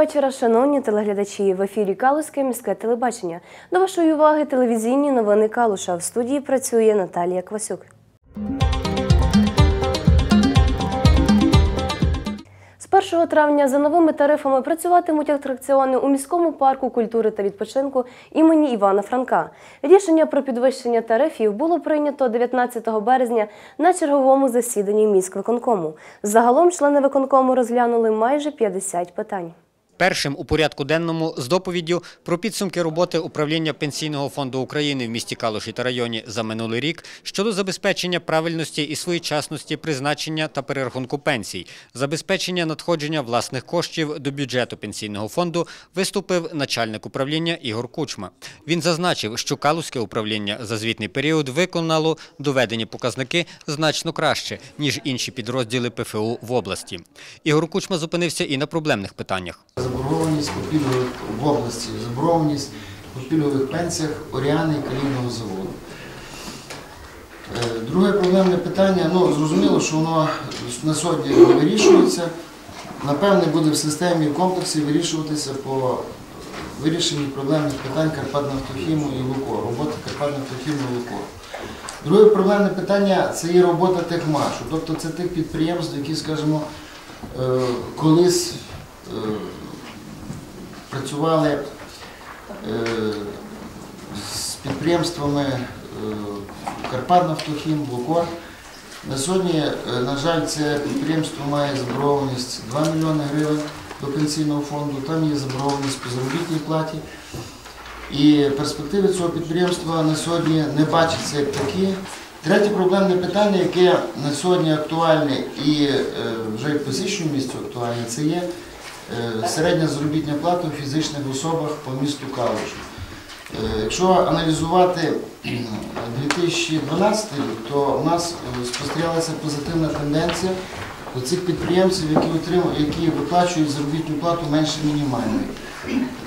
Вечора, шановні телеглядачі. В ефірі Калузьке міське телебачення. До вашої уваги телевізійні новини Калуша. В студії працює Наталія Квасюк. З 1 травня за новими тарифами працюватимуть атракціони у міському парку культури та відпочинку імені Івана Франка. Рішення про підвищення тарифів було прийнято 19 березня на черговому засіданні міськвиконкому. Загалом члени виконкому розглянули майже 50 питань. Першим у порядку денному з доповіддю про підсумки роботи управління Пенсійного фонду України в місті Калуші та районі за минулий рік щодо забезпечення правильності і своєчасності призначення та перерахунку пенсій, забезпечення надходження власних коштів до бюджету Пенсійного фонду виступив начальник управління Ігор Кучма. Він зазначив, що Калузьке управління за звітний період виконало доведені показники значно краще, ніж інші підрозділи ПФУ в області. Ігор Кучма зупинився і на проблемних питаннях. Заборгованість по пільгових в області, заборгованість по пільгових пенсіях Оріани і Калійного заводу. Е, Друге проблемне питання, ну зрозуміло, що воно на сьогодні вирішується. Напевне, буде в системі в комплексі вирішуватися по вирішенні проблемних питань Карпатнафтохіму і Луко, роботи Карпатнафтохіму і Луко. Друге проблемне питання це є робота техмашу, тобто це тих підприємств, які, скажімо, е, колись е, працювали е, з підприємствами е, Карпатнафтохім, Лукор. На сьогодні, е, на жаль, це підприємство має заборгованість 2 мільйони гривень до пенсійного фонду, там є заборгованість по заробітній платі. І перспективи цього підприємства на сьогодні не бачаться як такі. Третє проблемне питання, яке на сьогодні актуальне і вже і в посічному місці актуальне, це є середня заробітня плата у фізичних особах по місту Калушу. Е, Якщо аналізувати 2012 рік, то у нас е, спостерігалася позитивна тенденція до цих підприємців, які отримують, які виплачують заробітну плату менше мінімальної.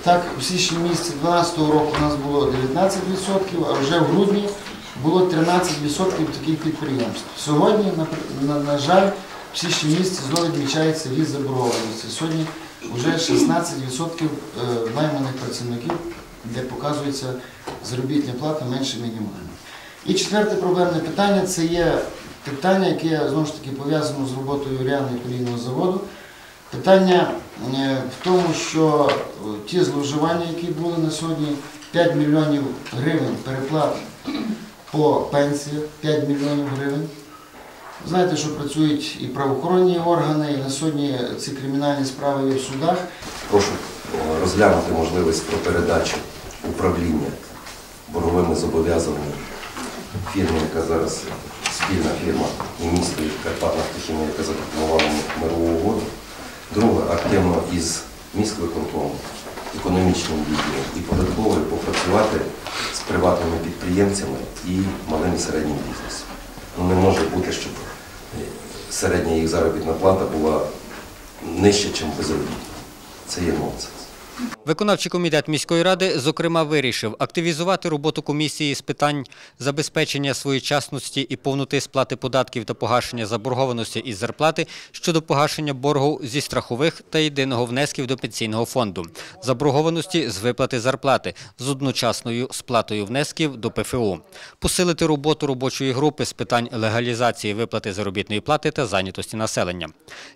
Так, в січні місяці 2012 року у нас було 19%, а вже в грудні було 13% таких підприємств. Сьогодні, на, на, на жаль, в січні місяці знову відмічається ріст заборгованості. Сьогодні вже 16% е, найманих працівників, де показується заробітна плата менше мінімальної. І четверте проблемне питання це є питання, яке знову ж таки пов'язано з роботою Уряни колійного заводу. Питання е, в тому, що е, ті зловживання, які були на сьогодні, 5 мільйонів гривень переплат по пенсіях, 5 мільйонів гривень. Знаєте, що працюють і правоохоронні органи, і на сьогодні ці кримінальні справи є в судах. Прошу е, розглянути можливість про передачу управління борговими зобов'язаннями фірмі, яка зараз спільна фірма і місто і Карпатнафтохімія, яка запропонувала мирову угоду. Друге, активно із міськвиконкомом, економічним відділом і податковою попрацювати з приватними підприємцями і малим і середнім бізнесом. Не може бути, щоб е, середня їх заробітна плата була нижча, ніж безробітна. Це є нонсенс. Виконавчий комітет міської ради, зокрема, вирішив активізувати роботу комісії з питань забезпечення своєчасності і повноти сплати податків та погашення заборгованості із зарплати щодо погашення боргу зі страхових та єдиного внесків до пенсійного фонду, заборгованості з виплати зарплати з одночасною сплатою внесків до ПФУ, посилити роботу робочої групи з питань легалізації виплати заробітної плати та зайнятості населення.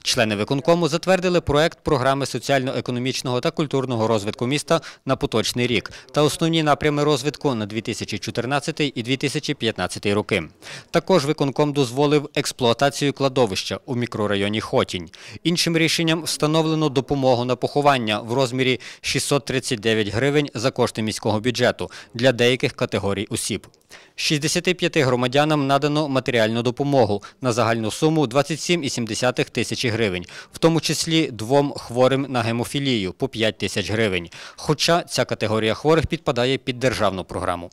Члени виконкому затвердили проект програми соціально-економічного та культурного розвитку міста на поточний рік та основні напрями розвитку на 2014 і 2015 роки. Також виконком дозволив експлуатацію кладовища у мікрорайоні Хотінь. Іншим рішенням встановлено допомогу на поховання в розмірі 639 гривень за кошти міського бюджету для деяких категорій осіб. 65 громадянам надано матеріальну допомогу на загальну суму 27,7 тисячі гривень, в тому числі двом хворим на гемофілію по 5 тисяч гривень. Хоча ця категорія хворих підпадає під державну програму.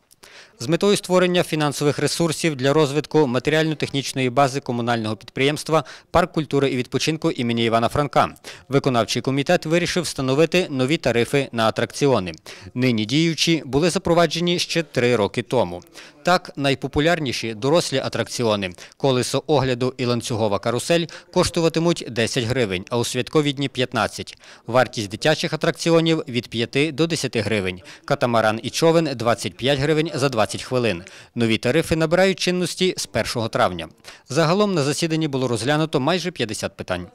З метою створення фінансових ресурсів для розвитку матеріально-технічної бази комунального підприємства Парк культури і відпочинку імені Івана Франка. Виконавчий комітет вирішив встановити нові тарифи на атракціони. Нині діючі були запроваджені ще три роки тому. Так, найпопулярніші дорослі атракціони – колесо огляду і ланцюгова карусель коштуватимуть 10 гривень, а у святкові дні – 15. Вартість дитячих атракціонів – від 5 до 10 гривень. Катамаран і човен – 25 гривень за 20 хвилин. Нові тарифи набирають чинності з 1 травня. Загалом на засіданні було розглянуто майже 50 питань.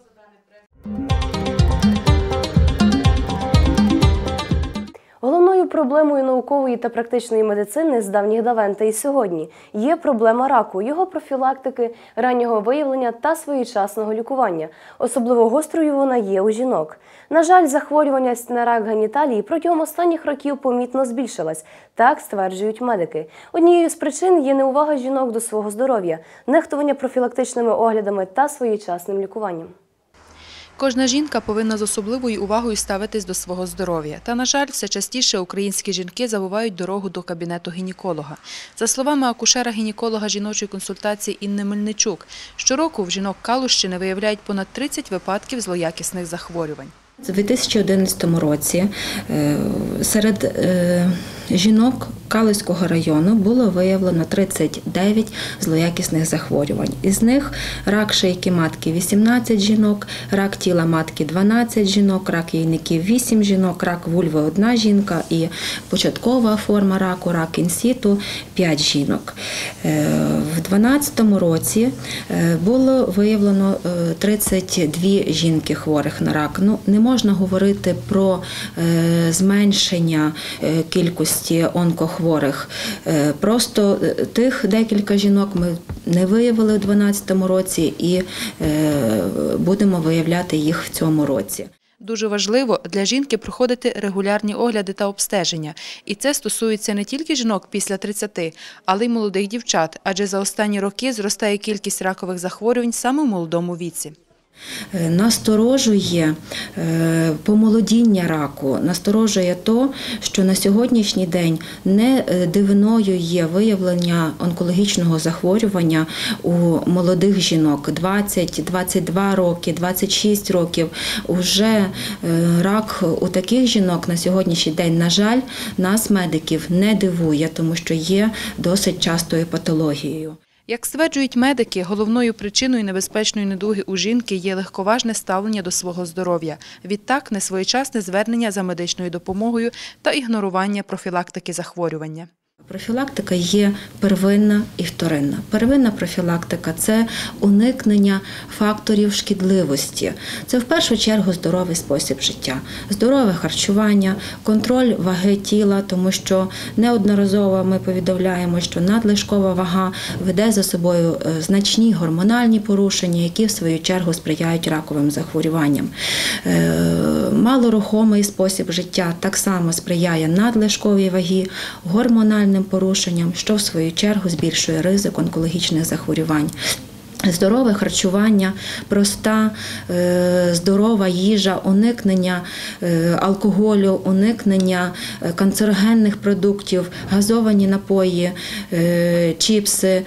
Проблемою наукової та практичної медицини з давніх давен та й сьогодні є проблема раку, його профілактики, раннього виявлення та своєчасного лікування. Особливо гострою вона є у жінок. На жаль, захворюваність на рак геніталії протягом останніх років помітно збільшилась. Так стверджують медики. Однією з причин є неувага жінок до свого здоров'я, нехтування профілактичними оглядами та своєчасним лікуванням. Кожна жінка повинна з особливою увагою ставитись до свого здоров'я. Та, на жаль, все частіше українські жінки забувають дорогу до кабінету гінеколога. За словами акушера-гінеколога жіночої консультації Інни Мельничук, щороку в жінок Калущини виявляють понад 30 випадків злоякісних захворювань. У 2011 році е, серед е, жінок Калиського району було виявлено 39 злоякісних захворювань. Із них рак шийки матки 18 жінок, рак тіла матки 12 жінок, рак яйників 8 жінок, рак вульви 1 жінка і початкова форма раку, рак інсіту 5 жінок. Е, В 2012 році е, було виявлено е, 32 жінки хворих на рак. Ну, не можна говорити про е, зменшення е, кількості онкохворих. Е, Просто е, тих декілька жінок ми не виявили у 2012 році і е, будемо виявляти їх в цьому році. Дуже важливо для жінки проходити регулярні огляди та обстеження. І це стосується не тільки жінок після 30, але й молодих дівчат, адже за останні роки зростає кількість ракових захворювань саме в молодому віці. Е, Насторожує е, помолодіння раку, насторожує то, що на сьогоднішній день не е, дивиною є виявлення онкологічного захворювання у молодих жінок 20, 22 роки, 26 років. Уже рак у таких жінок на сьогоднішній день, на жаль, нас, медиків, не дивує, тому що є досить частою патологією. Як стверджують медики, головною причиною небезпечної недуги у жінки є легковажне ставлення до свого здоров'я. Відтак, несвоєчасне звернення за медичною допомогою та ігнорування профілактики захворювання. Профілактика є первинна і вторинна. Первинна профілактика це уникнення факторів шкідливості. Це в першу чергу здоровий спосіб життя, здорове харчування, контроль ваги тіла, тому що неодноразово ми повідомляємо, що надлишкова вага веде за собою е, значні гормональні порушення, які в свою чергу сприяють раковим захворюванням. Е, Малорухомий спосіб життя так само сприяє надлишковій вагі, гормональним порушенням, що в свою чергу збільшує ризик онкологічних захворювань. Здорове харчування, проста, е, здорова їжа, уникнення е, алкоголю, уникнення е, канцерогенних продуктів, газовані напої, чіпси,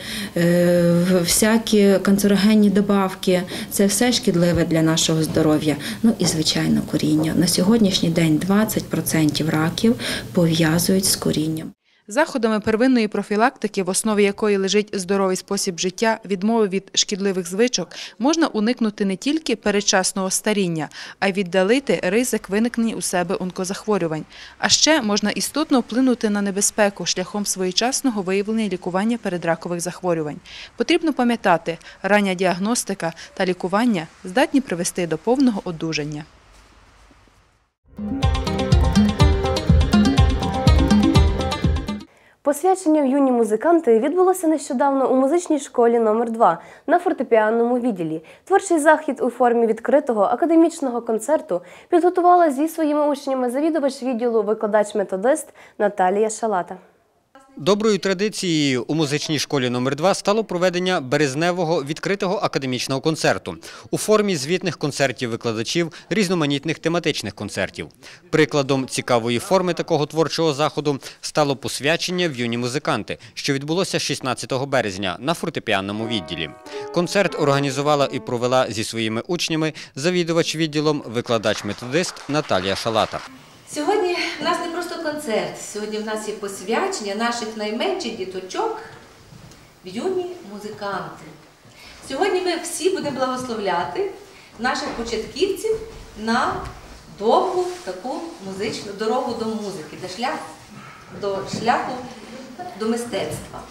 всякі канцерогенні добавки це все шкідливе для нашого здоров'я. Ну і звичайно, коріння. На сьогоднішній день 20% раків пов'язують з корінням. Заходами первинної профілактики, в основі якої лежить здоровий спосіб життя, відмови від шкідливих звичок, можна уникнути не тільки передчасного старіння, а й віддалити ризик виникнення у себе онкозахворювань. А ще можна істотно вплинути на небезпеку шляхом своєчасного виявлення лікування передракових захворювань. Потрібно пам'ятати, рання діагностика та лікування здатні привести до повного одужання. Посвячення юні музиканти відбулося нещодавно у музичній школі номер 2 на фортепіанному відділі. Творчий захід у формі відкритого академічного концерту підготувала зі своїми учнями завідувач відділу викладач-методист Наталія Шалата. Доброю традицією у музичній школі номер 2 стало проведення березневого відкритого академічного концерту у формі звітних концертів викладачів різноманітних тематичних концертів. Прикладом цікавої форми такого творчого заходу стало посвячення в юні музиканти, що відбулося 16 березня на фортепіанному відділі. Концерт організувала і провела зі своїми учнями завідувач відділом викладач-методист Наталія Шалата. Сьогодні нас не концерт, сьогодні в нас є посвячення наших найменших діточок в юні музиканти. Сьогодні ми всі будемо благословляти наших початківців на довгу таку музичну дорогу до музики, до шляху, до шляху до мистецтва.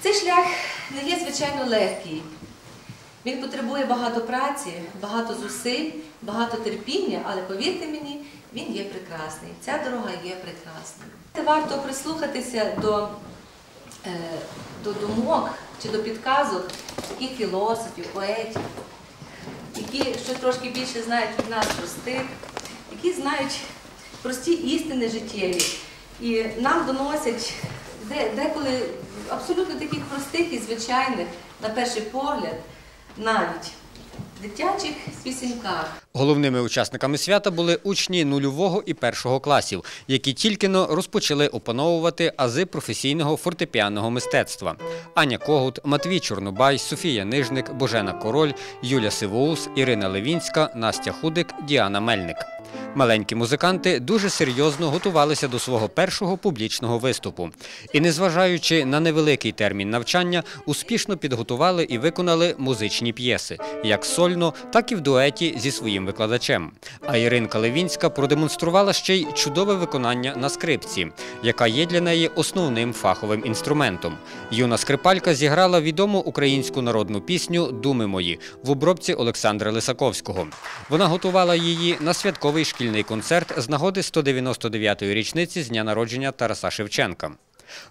Цей шлях не є звичайно легкий. Він потребує багато праці, багато зусиль, багато терпіння, але повірте мені, він є прекрасний. Ця дорога є прекрасною. Варто прислухатися до, е, до думок чи до підказок таких філософів, поетів, які щось трошки більше знають від нас простих, які знають прості істини життєві. І нам доносять де- деколи абсолютно таких простих і звичайних, на перший погляд, навіть дитячих пісеньках. Головними учасниками свята були учні нульового і першого класів, які тільки-но розпочали опановувати ази професійного фортепіанного мистецтва. Аня Когут, Матвій Чорнобай, Софія Нижник, Божена Король, Юля Сивоус, Ірина Левінська, Настя Худик, Діана Мельник. Маленькі музиканти дуже серйозно готувалися до свого першого публічного виступу. І, незважаючи на невеликий термін навчання, успішно підготували і виконали музичні п'єси, як сольно, так і в дуеті зі своїм викладачем. А Іринка Левінська продемонструвала ще й чудове виконання на скрипці, яка є для неї основним фаховим інструментом. Юна скрипалька зіграла відому українську народну пісню Думи мої в обробці Олександра Лисаковського. Вона готувала її на святковий шкільний концерт з нагоди 199-ї річниці з дня народження Тараса Шевченка.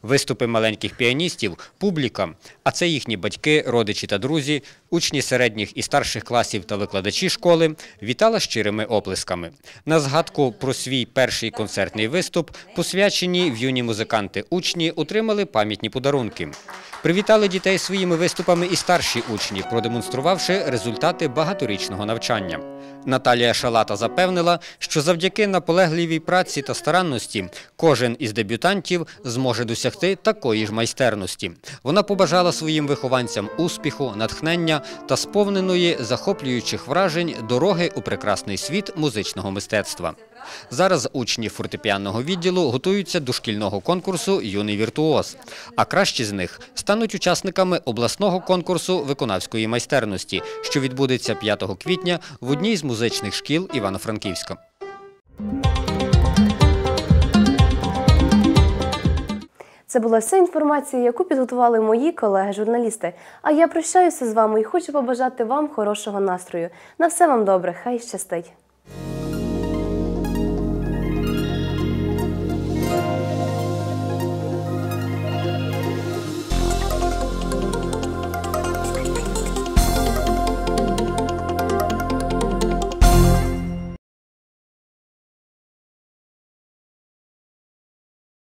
Виступи маленьких піаністів, публіка, а це їхні батьки, родичі та друзі, учні середніх і старших класів та викладачі школи вітала щирими оплесками. На згадку про свій перший концертний виступ, посвячені в юні музиканти учні отримали пам'ятні подарунки. Привітали дітей своїми виступами і старші учні, продемонструвавши результати багаторічного навчання. Наталія Шалата запевнила, що завдяки наполегливій праці та старанності кожен із дебютантів зможе досягти такої ж майстерності. Вона побажала своїм вихованцям успіху, натхнення та сповненої захоплюючих вражень дороги у прекрасний світ музичного мистецтва. Зараз учні фортепіанного відділу готуються до шкільного конкурсу Юний віртуоз. А кращі з них стануть учасниками обласного конкурсу виконавської майстерності, що відбудеться 5 квітня в одній з музичних шкіл Івано-Франківська. Це була вся інформація, яку підготували мої колеги-журналісти. А я прощаюся з вами і хочу побажати вам хорошого настрою. На все вам добре, хай щастить!